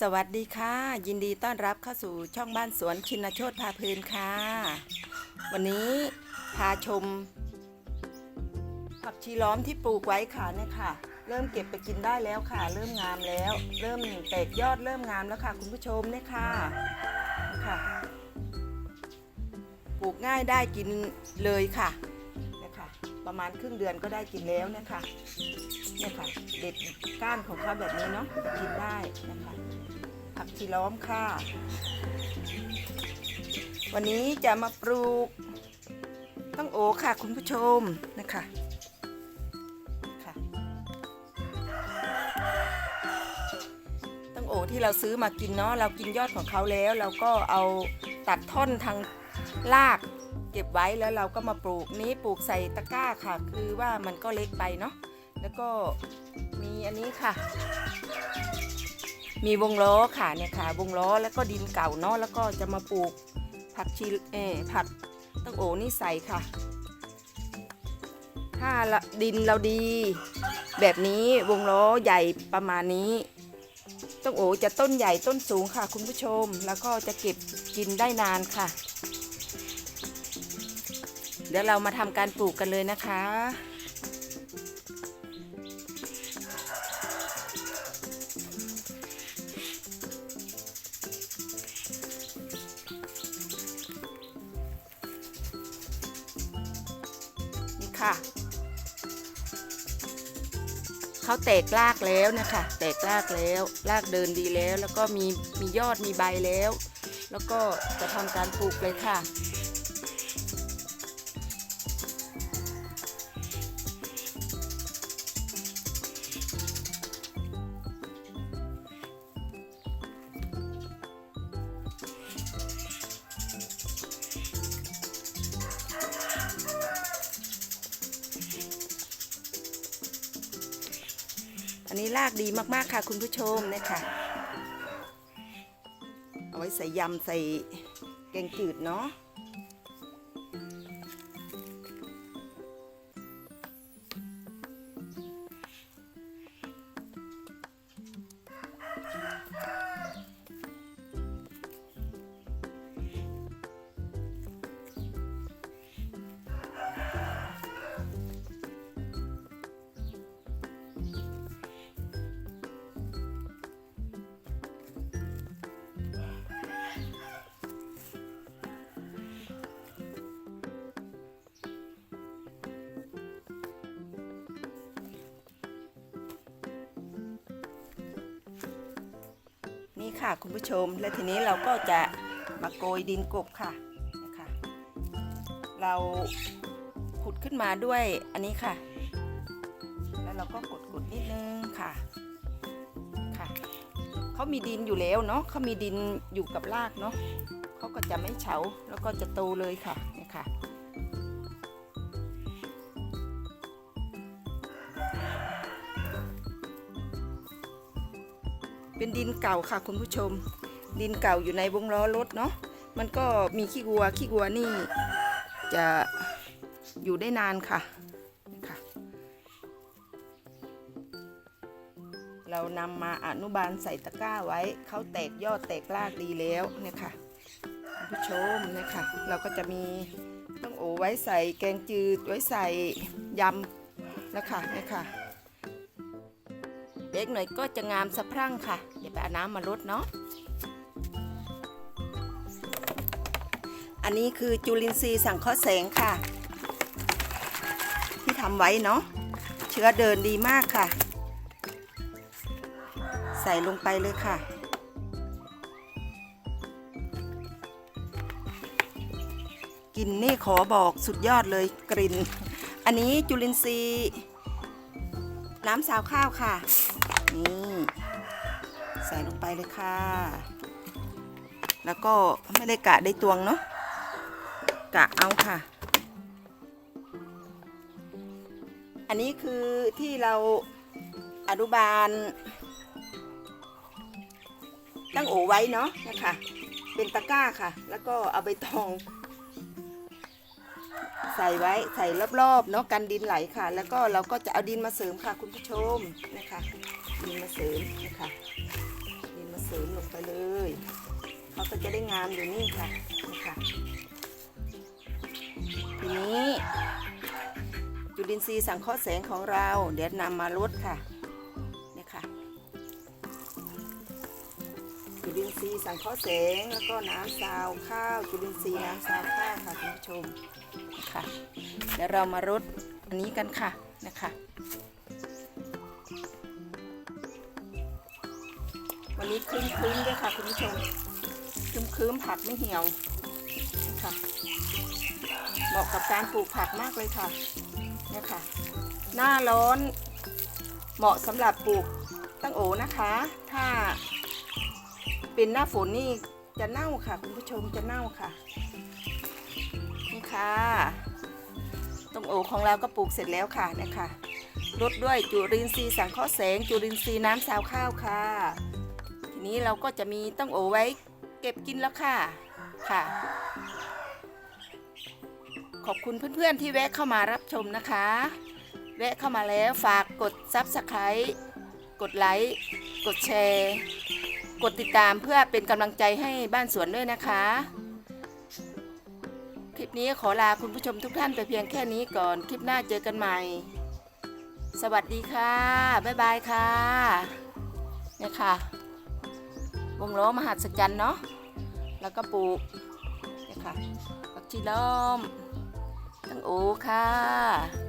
สวัสดีค่ะ ยินดีต้อนรับเข้าสู่ช่องบ้านสวนชินโชตพาเพลินค่ะ วันนี้พาชม ผักชีล้อมที่ปลูกไว้ค่ะเนี่ยค่ะ เริ่มเก็บไปกินได้แล้วค่ะ เริ่มงามแล้ว เริ่มแตกยอดเริ่มงามแล้วค่ะ คุณผู้ชมเนี่ยค่ะค่ะ ปลูกง่ายได้กินเลยค่ะ ประมาณครึ่งเดือนก็ได้กินแล้วเนี่ยค่ะเนี่ยค่ะ เด็ดก้านของเขาแบบนี้เนาะกินได้นะคะผักชีล้อมค่ะ วันนี้จะมาปลูกต้องโอค่ะคุณผู้ชมนะคะค่ะต้องโอที่เราซื้อมากินเนาะเรากินยอดของเขาแล้ว เราก็เอาตัดท่อนทางราก เก็บไว้แล้วเราก็มาปลูกนี้ปลูกใส่ตะกร้าค่ะ คือว่ามันก็เล็กไปเนาะแล้วก็มีอันนี้ค่ะ มีวงล้อค่ะเนี่ยค่ะ วงล้อแล้วก็ดินเก่าเนาะแล้วก็จะมาปลูกผักชีเอผักตั้งโอนี่ใส่ค่ะ ถ้าดินเราดี แบบนี้วงล้อใหญ่ประมาณนี้ต้งโอจะต้นใหญ่ต้นสูงค่ะ คุณผู้ชม แล้วก็จะเก็บกินได้นานค่ะ ดี๋ยวเรามาทำการปลูกกันเลยนะคะ นี่ค่ะ เขาแตกรากแล้วนะคะ แตกรากแล้ว รากเดินดีแล้ว แล้วก็มีมียอดมีใบแล้ว แล้วก็จะทำการปลูกเลยค่ะ อันนี้รากดีมากๆค่ะคุณผู้ชมนะคะเอาไว้ใส่ยำใส่แกงจืดเนาะ ค่ะคุณผู้ชม และทีนี้เราก็จะมาโกยดินกบค่ะนะคะเราขุดขึ้นมาด้วยอันนี้ค่ะ แล้วเราก็กดกดๆนิดนึงค่ะค่ะเขามีดินอยู่แล้วเนาะเขามีดินอยู่กับรากเนาะเขาก็จะไม่เฉาแล้วก็จะโตเลยค่ะนี่ค่ะ เป็นดินเก่าค่ะคุณผู้ชม ดินเก่าอยู่ในวงล้อรถเนาะมันก็มีขี้วัวขี้วัวนี่ จะอยู่ได้นานค่ะค่ะ เรานำมาอนุบาลใส่ตะกร้าไว้เขาแตกยอดแตกรากดีแล้วเนี่ยค่ะคุณผู้ชมเนี่ยค่ะ เราก็จะมีต้องโอไว้ใส่แกงจืดไว้ใส่ยำนะคะเนี่ยค่ะ เล็กหน่อยก็จะงามสะพรั่งค่ะ เดี๋ยวไปเอาน้ำมารดเนาะอันนี้คือจุลินทรีย์สังเคราะห์แสงค่ะ ที่ทำไว้เนาะเชื้อเดินดีมากค่ะ ใส่ลงไปเลยค่ะกลิ่นนี่ขอบอกสุดยอดเลยกลิ่น อันนี้จุลินทรีย์น้ำสาวข้าวค่ะ นี่ใส่ลงไปเลยค่ะ แล้วก็ไม่ได้กะได้ตวงเนาะกะเอาค่ะ อันนี้คือที่เราอนุบาล ตั้งโอไว้เนาะนะคะ เป็นตะกร้าค่ะ แล้วก็เอาใบตองใส่ไว้ใส่รอบๆเนาะกันดินไหลค่ะ แล้วก็เราก็จะเอาดินมาเสริมค่ะคุณผู้ชมนะคะ ดินมาเสริมนะคะดินมาเสริมมันก็จะได้งามอยู่นี่ค่ะนะคะทีนี้จุลินทรีย์สังเคราะห์แสงของเรา เดี๋ยวนำมาลดค่ะเนี่ยค่ะจุลินทรีย์สังเคราะห์แสงแล้วก็น้ำซาวข้าวจุลินทรีย์น้ำซาวข้าวค่ะคุณผู้ชมนะคะเดี๋ยวเรามารดอันนี้กันค่ะนะคะ วันนี้ครึ้มครึ้มๆด้วยค่ะคุณผู้ชมครึ้มครึ้มๆผักไม่เหี่ยวนะคะเหมาะกับการปลูกผักมากเลยค่ะเนี่ยค่ะ หน้าร้อน เหมาะสำหรับปลูกตั้งโอนะคะ ถ้าเป็นหน้าฝนนี่จะเน่าค่ะคุณผู้ชมจะเน่าค่ะนี่ค่ะต้งโอของเราก็ปลูกเสร็จแล้วค่ะนะคะรดด้วยจุลินทรีย์สังเคราะห์แสงจุลินทรีย์น้ำซาวข้าวค่ะ นี้เราก็จะมีต้องโอไว้เก็บกินแล้วค่ะค่ะ ขอบคุณเพื่อนๆที่แวะเข้ามารับชมนะคะ แวะเข้ามาแล้วฝากกด Subscribe กดไลค์กดแชร์ กดติดตามเพื่อเป็นกำลังใจให้บ้านสวนด้วยนะคะ คลิปนี้ขอลาคุณผู้ชมทุกท่านไปเพียงแค่นี้ก่อนคลิปหน้าเจอกันใหม่ สวัสดีค่ะ บ๊ายบายค่ะเนี่ยค่ะ วงล้อมหัศจรรย์เนาะแล้วก็ปลูกนี่ค่ะผักชีล้อมตั้งโอค่ะ